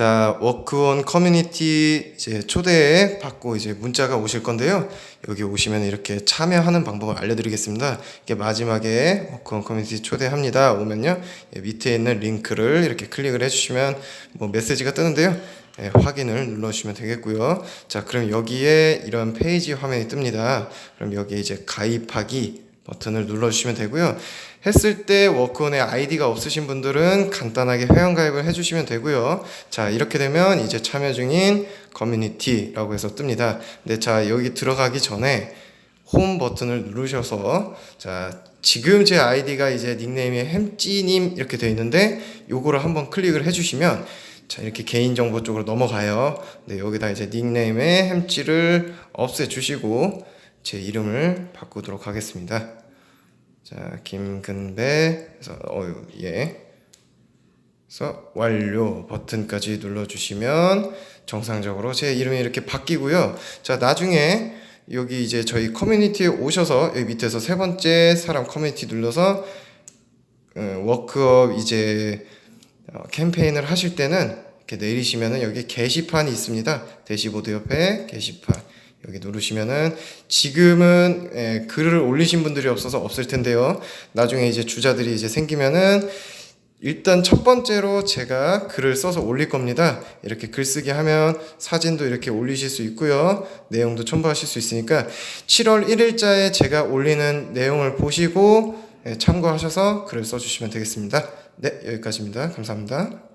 자, 워크온 커뮤니티 이제 초대 받고 이제 문자가 오실 건데요. 여기 오시면 이렇게 참여하는 방법을 알려드리겠습니다. 이게 마지막에 워크온 커뮤니티 초대합니다. 오면요. 예, 밑에 있는 링크를 이렇게 클릭을 해주시면 뭐 메시지가 뜨는데요. 예, 확인을 눌러주시면 되겠고요. 자, 그럼 여기에 이런 페이지 화면이 뜹니다. 그럼 여기에 이제 가입하기 버튼을 눌러주시면 되고요. 했을 때 워크온에 아이디가 없으신 분들은 간단하게 회원가입을 해주시면 되고요. 자, 이렇게 되면 이제 참여 중인 커뮤니티라고 해서 뜹니다. 근데 자, 여기 들어가기 전에 홈 버튼을 누르셔서 자, 지금 제 아이디가 이제 닉네임이 햄찌님 이렇게 되어 있는데 요거를 한번 클릭을 해주시면 자 이렇게 개인정보 쪽으로 넘어가요. 네, 여기다 이제 닉네임에 햄찌를 없애주시고 제 이름을 바꾸도록 하겠습니다. 자 김근배 그래서 어유 예. 그래서 완료 버튼까지 눌러주시면 정상적으로 제 이름이 이렇게 바뀌고요. 자 나중에 여기 이제 저희 커뮤니티에 오셔서 여기 밑에서 세 번째 사람 커뮤니티 눌러서 어, 워크업 이제 어, 캠페인을 하실 때는 이렇게 내리시면은 여기 게시판이 있습니다. 대시보드 옆에 게시판 여기 누르시면은 지금은 예, 글을 올리신 분들이 없어서 없을 텐데요. 나중에 이제 주자들이 이제 생기면은 일단 첫 번째로 제가 글을 써서 올릴 겁니다. 이렇게 글쓰기 하면 사진도 이렇게 올리실 수 있고요. 내용도 첨부하실 수 있으니까 7월 1일자에 제가 올리는 내용을 보시고 예, 참고하셔서 글을 써주시면 되겠습니다. 네, 여기까지입니다. 감사합니다.